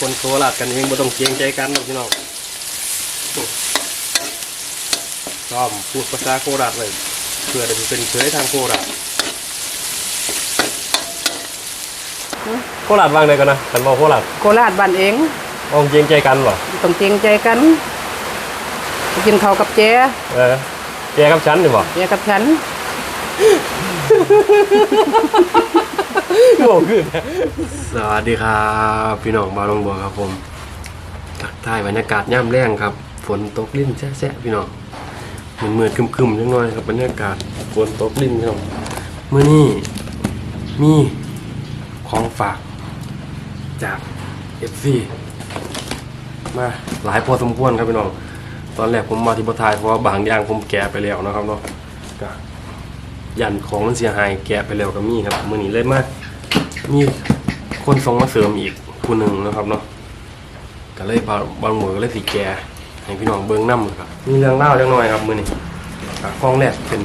คนโคราชกันเองบ่ต้องเกรงใจกันหรอกพี่น้องชอบพูดภาษาโคราชเลยเพื่อจะไปเป็นเคยทางโคราชโคราชวางไหนกันนะกันบอกโคราชโคราชบ้านเองมองเกรงใจกันเหรอต้องเกรงใจกันไปกินข้าวกับเจ๊เออแกกับฉันนี่บ่เจ๊กับฉัน โง่ขึ้นสวัสดีครับ พี่น้องบาวหนองบัวครับผมทักทายบรรยากาศย่ำแรงครับ ฝนตกลิ้นแซ่ๆพี่น้องมันเมืดๆครึมๆจังหน่อยครับบรรยากาศฝนตกลิ้นพี่น้องเมื่อนี้มีของฝากจากเอฟซีมาหลายพอสมควรครับพี่น้อง ตอนแรกผมมาที่บทายเพราะว่าบางอย่างผมแกะไปแล้วนะครับเนาะก็ยันของมันเสียหายแกะไปแล้วก็มีครับมื่อนี้เลยมา มีคนส่งมาเสริมอีกผู้หนึ่งนะครับเนาะก็เลยบางบางหมวก็เลยสีแกะให้พี่น้องเบิ้งน้ำครับ มีเรื่องเล่าเล็กน้อยครับมื่อนี้ก็กล้องแรกเป็น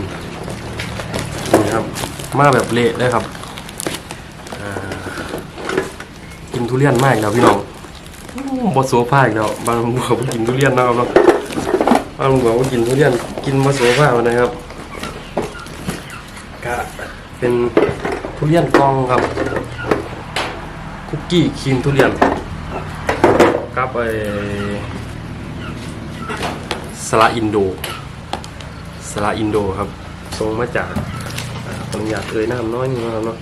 นี่ครับ มาแบบเละเลยครับอ่ากินทุเรียนมากแล้วพี่น้องบดโซฟาอีกแล้วบางบัวก็กินทุเรียนนะครับเนาะบางบัวก็กินทุเรียนกินบดโซฟามานะครับก็เป็นทุเรียนกองครับ คุกกี้ครีมทุเรียนกับไอสละอินโดสละอินโดครับส่งมาจากอ่าขออนุญาตเอ่ยน้ำน้อยนึงนะครับเนาะ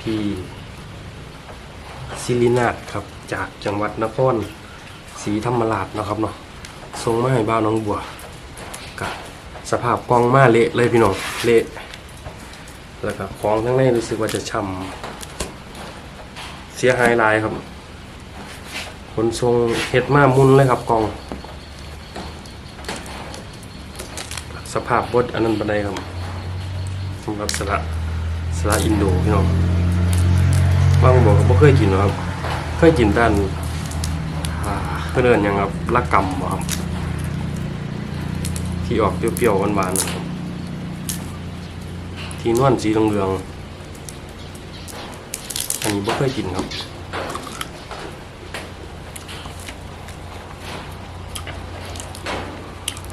พี่ซิลินาตครับจากจังหวัดนครศรีธรรมราชนะครับเนาะส่งมาให้บ้านน้องบัวกับสภาพกล้องมาเละเลยพี่น้องเละแล้วก็ของทั้งในรู้สึกว่าจะช่ำ สียหายหลายครับขนทรงเห็ดมามุนเลยครับกองสภาพบดอันนั้นบันไดครับสำหรับสละสละอินโดพี่น้องบางบอกก็บ่เคยกินหรอครับเคยกินด้านเพื่อนอินหยังครับละกำบ่ครับ ที่ออกเปรี้ยวๆหวานๆนะครับที่นวลสีเหลืองๆ อันนี้บ่เคยกินครับ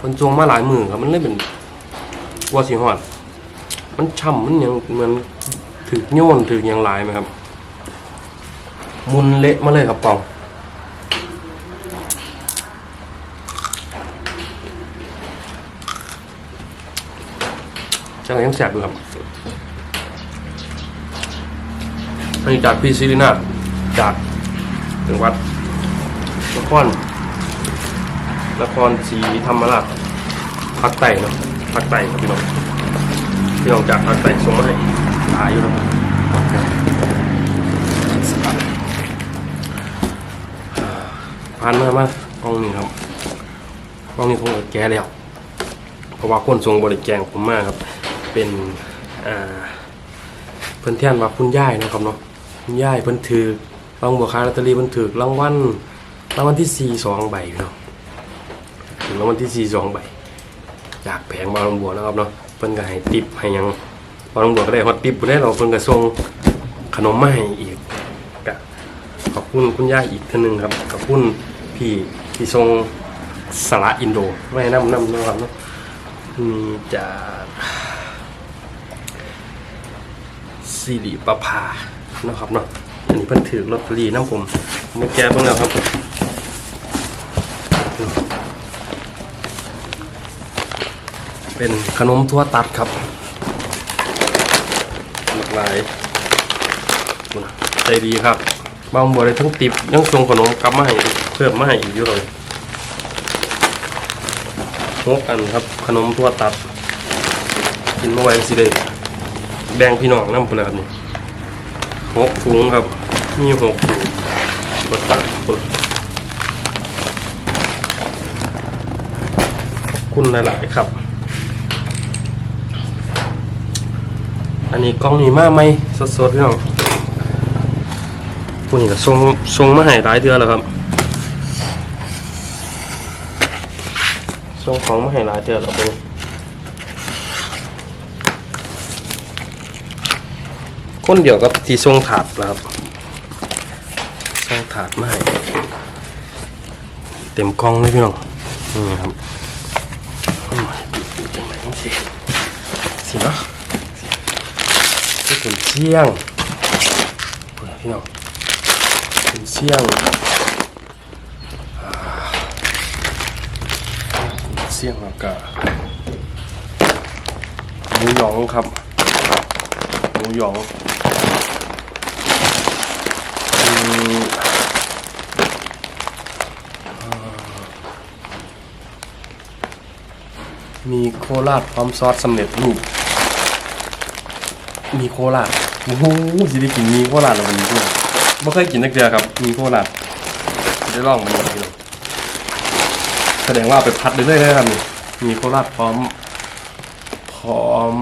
มันจวงมาหลายมือครับมันเลยเป็นวัวสีหอด มันช่ำมันยังเหมือนถือโยนถือยังหลายไหมครับ มุนเละมาเลยครับปองจังยังแสบอยู่ครับอั นนี้จากพี่ซิรินาถจากจังหวัดนครนครศรีธรรมราชภาคใต้เนาะภาคใต้ครับพี่น้องพี่น้องจากภาคใต้ส่งมาให้หายอยู่ครับผ่านมามากล้องนี้ครับกล้องนี้คงแก้แล้ว เพราะว่าคนทรงบริแกงผมมากครับ เป็นเพิ่อนเทียนว่าคุณย่ายนะครับเนาะ คุณย่ายเพิ่นถือรางบัวคาลอตเตอรี่เพิ่นถือรางวัลรางวัลที่สี่สองใบเนาะถึงรางวัลที่สี่สองใบจากแผงบางลำบัวนะครับเนาะเพิ่นก็ให้ติปให้ยังบางลำบัวก็ได้ฮอตติปบ่ได้เราเพิ่นก็ส่งขนมมาให้อีกก็ขอบคุณคุณย่าอีกท่านหนึ่งครับขอบคุณพี่ที่ทรงสละอินโดไม่น้ำนำนะครับเนาะมีจากสิริประภา นะครับเนาะอันนี้เพิ่นถือลอตเตอรี่น้ำผมมาแก้บ้างแล้วครับเป็นขนมทั่วตัดครับหลากหลายใจดีครับบางบัวเลยทั้งติบยังส่งขนมกลับมาให้เพิ่มมาให้อีกอยู่เลยหกอันครับขนมทั่วตัด กินเมื่อไหร่สิเลยแบ่งพี่น้องน้ำพุ่นนะครับนี่ หกถุงครับ มีหกถุงบดตัดพุ่นคุณหลายๆครับ อันนี้กล้องนี้มากไหมสดๆพี่น้องพวกนี้ก็ส่งส่งมาให้หลายเดือนแล้วครับส่งของมาให้หลายเดือนแล้วเป็น คนเดียวกับที่ส่งถาดนะครับสร้างถาดมาให้เต็มกล้องเลยพี่น้องนี่ครับอืมจังไหนต้องสิสิเนาะนี่เป็นเชี่ยงพี่น้องเป็นเชี่ยงอ่าเป็นเชี่ยงแล้วก็หมูหยองครับหมูหยอง อื มีโคราชพร้อมซอสสำเร็จรูป มีโคราชโอ้โหสิได้กินมีโคราชแล้ววันนี้ด้วยไม่เคยกินนักเดียครับ มีโคราชได้ลองมันดูพี่น้องแสดงว่าเอาไปพัดเรื่อยๆนะครับนี่มีโคราชพร้อม พร้อม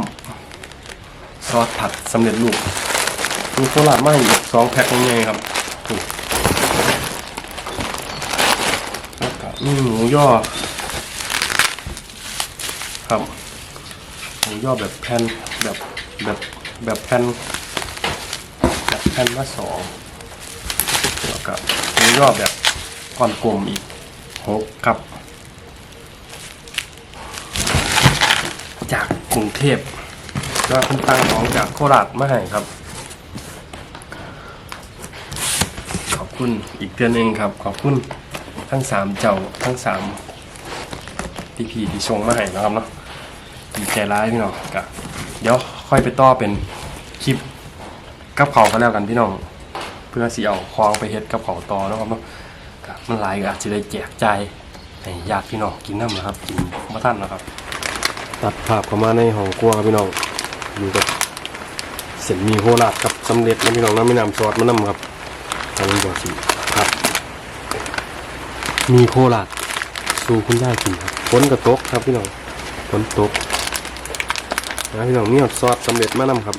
ซอสผัดสำเร็จรูปมีโคราชมาอีกสองแพ็คยังไงครับ นี่แล้วก็มีหมูย่อ ครับหมูย่อแบบแผ่นแบบแบบแบบแผ่นแบบแผ่นมาสองแล้วก็หมูย่อแบบก้อนกลมอีกหกครับ จากกรุงเทพแล้วคุณตังของจากโคราชมาให้ครับ ขอบ คุณอีกเดือนหนึ่งครับ ขอบคุณทั้งสามเจ้าทั้งสามที่พีที่ชงมาให้นะครับเนาะดีใจร้ายพี่น้องกะเดี๋ยวค่อยไปต่อเป็นคลิปกับเขากันแล้วกันพี่น้อง เพื่อสิเอาคลองไปเฮ็ดกับเขาต่อนะครับเนาะกะมันหลายก็อาจจะได้แจกจ่ายให้ญาติพี่น้องกินน้ำนะครับกินมาท่านนะครับ ตัดภาพเข้ามาในห้องครัวครับพี่น้องอยู่กับเส้นหมีโคราชกับสำเร็จนะพี่น้องนะไม่น้ำซอสมานำครับ ทางนี้บอกสิครับ มีโคลาดสู่คุณย่ากินครับฝนกระตกครับพี่น้องฝนตกนะพี่น้องนี่ซอสสำเร็จมานำครับ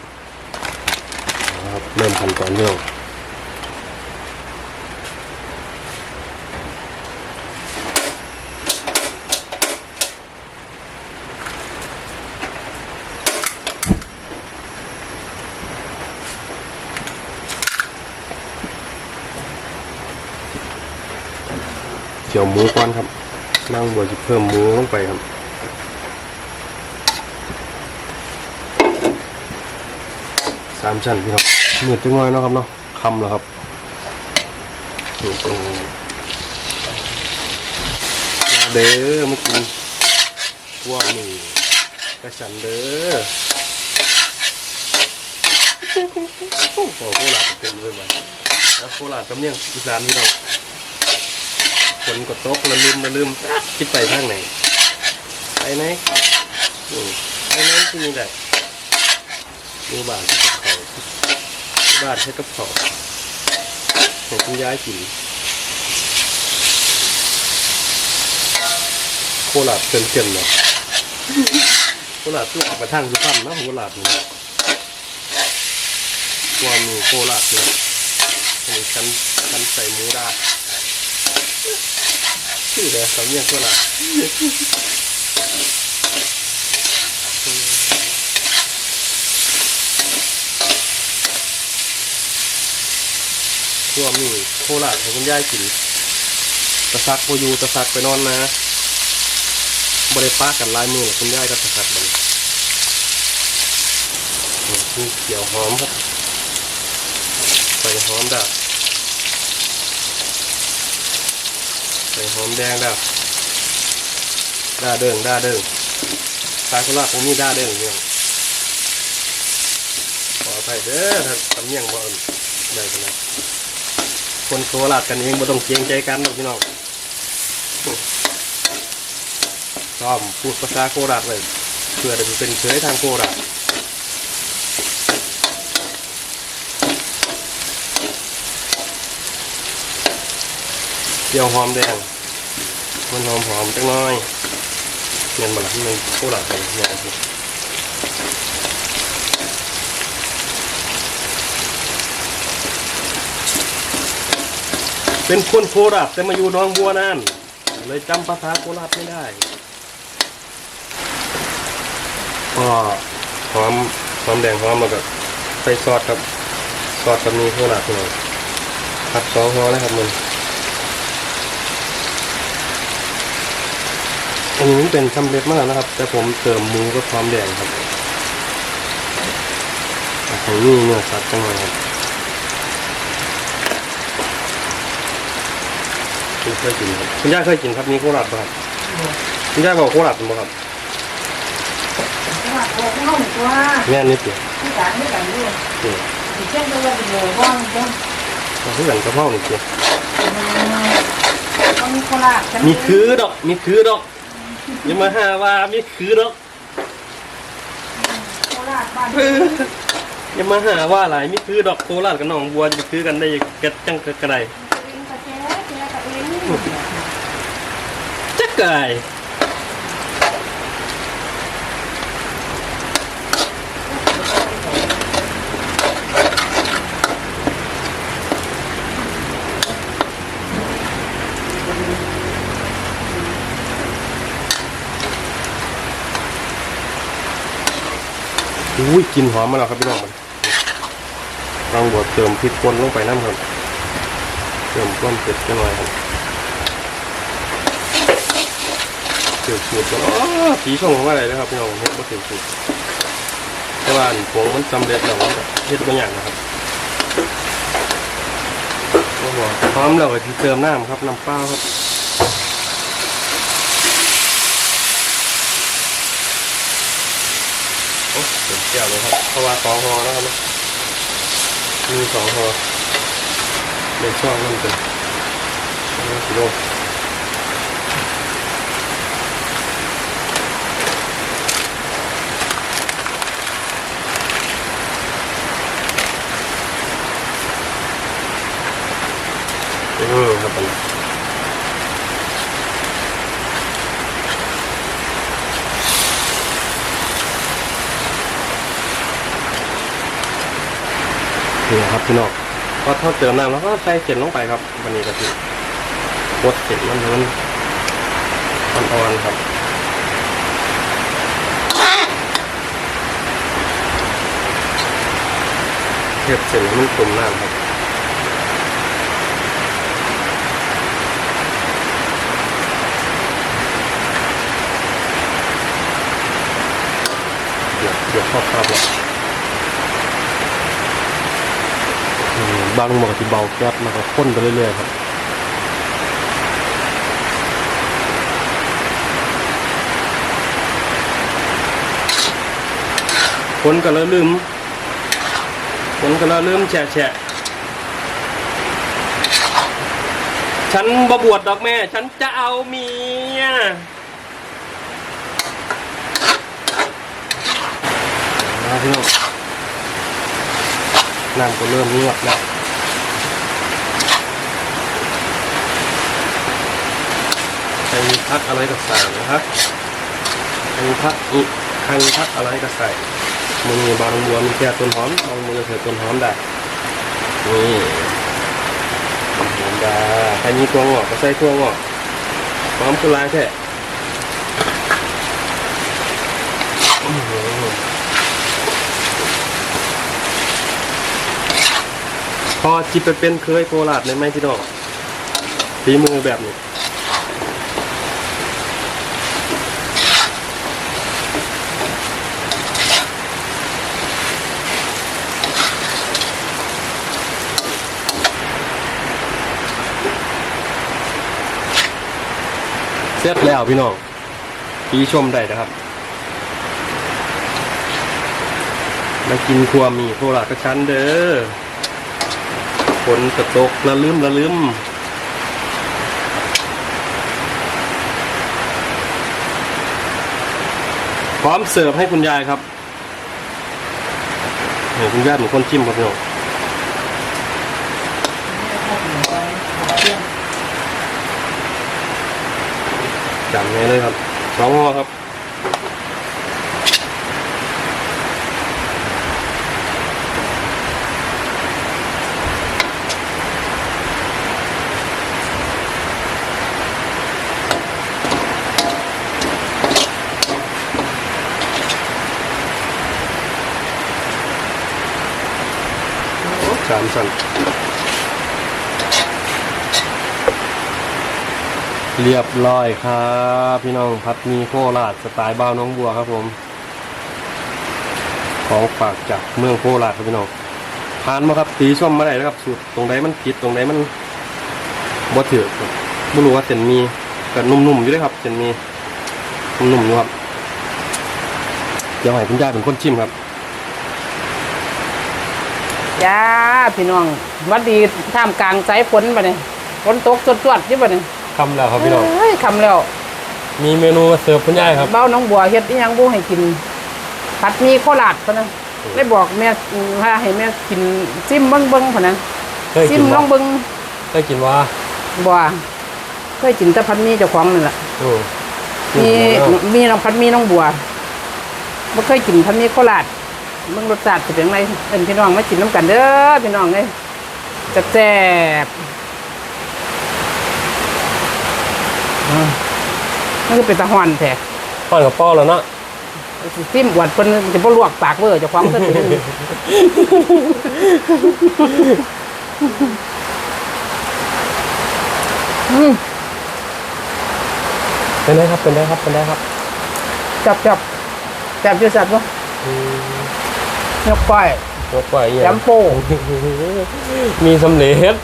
เอาครับเริ่มขั้นตอนพี่น้อง จียวหมูก่อนครับ นั่งบัวจะเพิ่มหมูลงไปครับสามชั้นพี่น้องเหมือนจังน้อยนะครับเนาะคำแล้วครับนี่ตรงมาเด้อมากินพวกนี้กระฉันเด้อโอ้โหโคราชเต็มเลยบ้านแล้วโคราชกำเนียงอีสานพี่น้องฝ นก็ตกละลืมละลืมคิดไปทางไหนไปไหนไปไหนที่นี่ได้มีบานให้กับเขาบ้านให้กับเขาให้คุณย้ายกินโคราชเกินเกินเนาะโคราชตัวออกไปทางสุพรรณนะโคราชนี่ว่ามีโคราชเลยอันนี้ฉันฉันใส่หมูดา ชื่ออะไรสำเนียงโคราชตัวมีโคราชให้คุณยายกินตะซักโปยูตะซักไปนอนนะบริป้ากันลายมือคุณยายก็ตะซักมันนี่เขียวหอมครับใส่หอมดาบ ส่หอมแดงดาบด้าเดิงด้าเดิงตายโคราชผมมีด้าเดิงเนี่ยขออภัยเด้อถ้าสำเนียงบ่อนได้ขนาดคนโคราชกันเองไม่ต้องเกรงใจกันหรอกพี่น้องชอบพูดภาษาโคราชเลยเพื่อจะเป็นเคยทางโคราช จียวหอมแดง มันหอมหอมจังน้อยเงินมาละมันโคราชเลยเนี่เป็นคนโคราชแต่มาอยู่น้องบัวนั่นเลยจำภาษาโคราชไม่ได้ก็หอมหอมแดงหอมแล้วก็ใส่ซอสครับซอสก็มีโคราชหน่อยทครับสองห่อแล้วครับมัน นนี้มันเป็นสำเร็จมากนะครับ แต่ผมเติมหมูกับความแดงครับอยากให้นี่เนื้อสัตว์จังเลยครับคุณเคยกินครับคุณย่าเคยกินครับนี่โคราชป่ะครับคุณย่าบอกโคราชป่ะครับว่าโอ้เข้าหนึ่งตัวแม่นนี่เปียที่สามที่สามด้วยเปียอีกเช่นก็ว่าเป็นโลว่างจ้ะมาเพื่อนกระเพรานี่เปียต้องมีโคราชมีคือดอกมีคือดอก อย่ามาหาว่ามีคือดอกโคราชบ้านเอออย่ามาหาว่าอะไรมีคือดอกโคราชกับหนองบัวจะไปคือกันได้กระจังกระไดเองกับแจ๊แจ๊กับเองจักไก่ อุ้ยกลินหอมมาแล้วครับพี่น้องมันลองบดเติมพริกป่นลงไปน้ำครับ เติมความเผ็ดจังหน่อยครับเสือสูตรกันอ๋อผีช่องของว่าอะไรนะครับพี่น้องเฮ็ดบ่เสือสูตรแต่ว่าผงมันสำเร็จแล้วเฮ็ดบางอย่างนะครับโอ้โหพร้อมแล้วก็สิเติมน้ำครับน้ำเปล่าครับโอ้ เต็มแก้วเลยครับ เพราะว่าสองหอแล้วครับมีสองหอในช่องนั่นเป็นกิโลเออครับผม นี่ครับพี่น้องก็ทอดเติมน้ำแล้วก็ใส่เส้นลงไปครับวันนี้ก็คือกดเส้นมันให้มันอ่อนๆครับเทียบเส้นมันตุ่มน้ำครับเดี๋ยวเดี๋ยวชอบครับหรอกอืม บางหมอที่เบาแก๊สมันก็ข้นไปเรื่อยๆครับคนก็เลยลืมคนก็เลยลืมแฉะแฉะฉันบบบวชดอกแม่ ฉันจะเอาเมียมาพี่น้องน้ำก็เริ่มเงียบแล้ว ใครมีพักอะไรก็ใส่นะครับครมีพักอีกใครมีพักอะไรก็ใส่มือบางบัวมีแค่ต้นหอมบางมือใส่ต้นหอมได้นี่ต้นหอมได้ใครมีตัวงอกก็ใส่ตัวงอกหอมคือลายแท้พอจิบไปเป็นเคยโคราชในไหมพี่น้องฝีมือแบบนี้ ร็จแล้วพี่น้องพี่ชมได้นะครับมากินครัวมีโคราชกชั้นเด้อฝนกระตกละลืมละลืมพร้อมเสิร์ฟให้คุณยายครับเห็นคุณยายเหมือนคนจิ้มครับพี่น้อง จำไว้เลยครับสองห่อครับสามสั่น เรียบร้อยครับ พี่น้องพัดมีโคราชสไตล์บ้าวน้องบัวครับผม ของฝากจากเมืองโคราชครับพี่น้องทานมาครับตีส้มมาได้นะครับสูตรตรงไหนมันผิดตรงไหนมันบ่ถือครับไม่รู้ว่าเส้นมีก็นุ่มๆอยู่เลยครับเส้นมีนุ่มๆอยู่ครับเดี๋ยวให้คุณย่าเป็นคนชิมครับจ้าพี่น้องวัดดีท่ามกลางสายฝนบ่เนี่ยฝนตกจวดๆอยู่บ่เนี่ย คำแล้วครับพี่น้องเฮ้ยคำแล้ว มีเมนูมาเสิร์ฟคุณย่าครับเบ้าน้องบัวเฮ็ดอีหยังบ่ให้กินผัดหมีโคราชพะนะได้บอกแม่ว่าให้แม่กินซิมเบิ่งๆพะนะเคยซิกิมนลว่าองเบิ่งเคยกินว่าบัวเคยกินแต่ผัดหมีเจ้าของนั่นล่ะโอ้มีมีน้องผัดหมีน้องบัวบ่เคยกินผัดหมีโคราชเบิ่งรสชาติเป็นจังไดเอิ้นพี่น้องมากินน้ำกันเด้อพี่น้องเอ้ยแซ่บๆอ่า มันก็เป็นตะหอนแท้ป้อนกับป้อแล้วเนาะสิซิมอวดเพิ่นจะบ่ลวกปากเว้อเจ้าของซะถึงอืมเป็นได้ครับเป็นได้ครับเป็นได้ครับจับจับจับอยู่สัตว์บ่ยกก้อยยกไปอย่างจำโป้มีสำเร็จ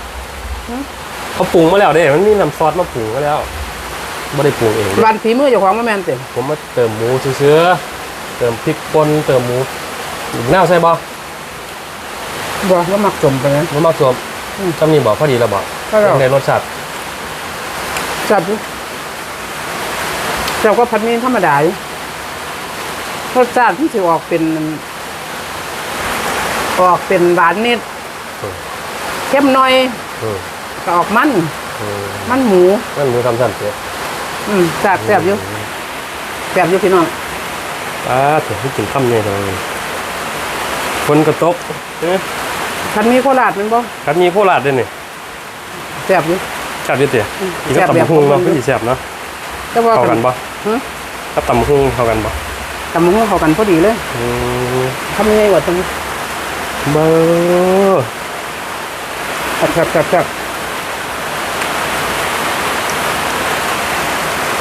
เขาปรุงมาแล้วเด้มันมีน้ำซอสมาปรุงมาแล้ว ไม่ได้ปรุงเองวันฝีมือเจ้าของมาแม่นเต็มผมมาเติมหมูเชื้อๆเติมพริกป่นเติมหมูอีกหน้าใส่บ่บ่ว่ามักสมไปนะมันมาสวมอืมจำนี่บ่พอดีแล้วบ่ก็แล้วในรสชาติจับอยู่เราก็ผัดหมีธรรมดาอยู่รสชาติที่สิออกเป็น ออกเป็นหวานนิดเข้มหน่อยอืมก็ออกมัน อืมมันหมู นั่นหมูทำสั่นเสีย อืมแซ่บแซ่บอยู่แซ่บอยู่พี่น้องอ่าถึงที่กินข้ามเนี่ยเลยคนกระตกเอ๊ะพันมีโคราชแมันบ่ครับมีโคราชด้วยนี่แซ่บอยู่ จับดิเตี๋ยอืมกินกับแซ่บแบบตำหุ่งเนาะของมันพี่แซ่บเนาะแต่ว่าเข้ากันบ่หึกับตำหุ่งเข้ากันบ่ตำมะฮุ่งเข้ากันพอดีเลยอืมทำยังไงวะตรงนี้เบอร์แซ่บแซ่บแซ่บแซ่บ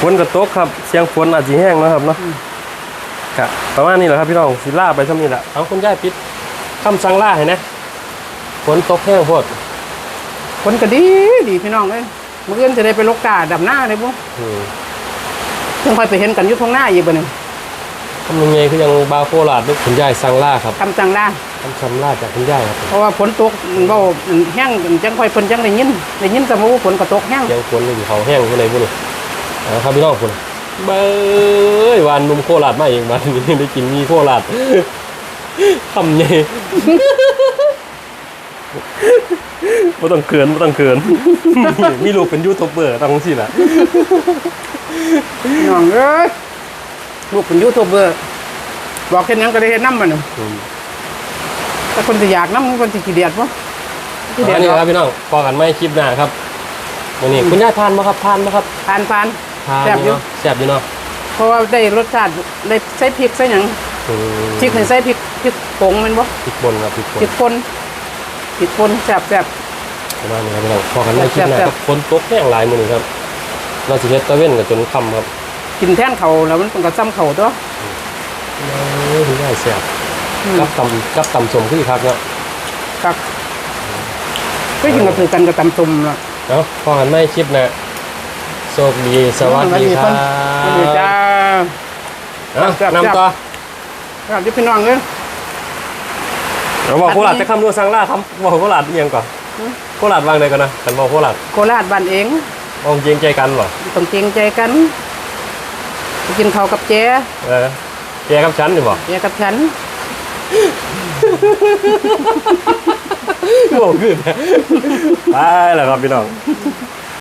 ฝนกระตกครับ เสียงฝนอาจจะแห้งเนาะครับเนาะกะประมาณนี้แหละครับพี่น้องสิล่าไปซ้ำนี่แหละเอาคุณย่ายปิดคำสั่งล่าให้นะฝนตกแห้งโพดคนก็ดีดีพี่น้องเอ้ยมื้ออื่นจะได้ไปลกกาดำหน้าได้บ่อืมเพิ่งค่อยไปเห็นกันอยู่ท้องหน้าอีกบ่นี่ทำยังไงคือยังบาโคราดด้วยคุณย่ายสั่งล่าครับคำจังล่าคำสั่งล่าจากคุณย่ายครับ เพราะว่าฝนตกมันบ่แห้งจังค่อยเพิ่นจังได้ยินได้ยินแต่ว่าฝนก็ตกแห้งยังฝนอยู่เขาแห้งอยู่ในบุญ เอาครับพี่น้องคุณเบยวันนุ่มโคราดมาเองมาทีนี้ได้กินมีโคราดทำไงไม่ต้องเกินไม่ต้องเกินมีลูกเป็นยูทูบเบอร์ต้องสิล่ะพี่น้องเอ้ยลูกเป็นยูทูบเบอร์บอกแค่นั้นก็ได้เฮ็ดนำมันน่ะแต่คนสิอยากนำคนสิขี้เดียดบ่ขี้เดียอัดนนี้เนาะครับพี่น้องพอกันไม่คลิปหน้าครับวันนี้คุณย่าทานมาครับทานมาครับทานทานทาน แซ่บอยู่เนาะแซ่บอยู่เนาะเพราะว่าได้รสชาติได้ใส่พริกใส่หยังอืมพริกนี่ใส่พริกพริกผงแมันบ่พริกบนครับพริกบนพริกป่นพริกป่นแซ่บแซ่บ ประมาณนี้ครับพี่น้องพอกันไม่คลิปหน้าแซ่ครับบฝนตกแห้งหลายมื้อนี้ครับเราสิเฮ็ดตะเว้นกับจนค่ำครับกินแทนเขาวแล้วมันเป็นก็ซ้ำเขาวตัวโอ้ยคุณย่าแซ่บอืมกับตำกับตำสมคือคักเนาะครับก็ยิงกับถือกันกับตำตุ่มล่ะเนาะพอกันไม่คลิปหน้า โชคดีสวัสดีครัสวัสดีจ้าบเอ้าแซ่บๆนำต่อครับที่พี่น้องเอ้ยเราบอกโคราชจะคำนวณสังล่าคำบอกโคราชเอียงก่อนอืมโคราชวางเลยก่อนนะกันบอกโคราชโคราชบ้านเองมองเกรงใจกันเหรอต้องเกรงใจกันไปกินข้าวกับเจ๊เออแกกับฉันนี่บอกเจ๊กับฉันบอกขึ้นไปแล้วครับพี่น้องบ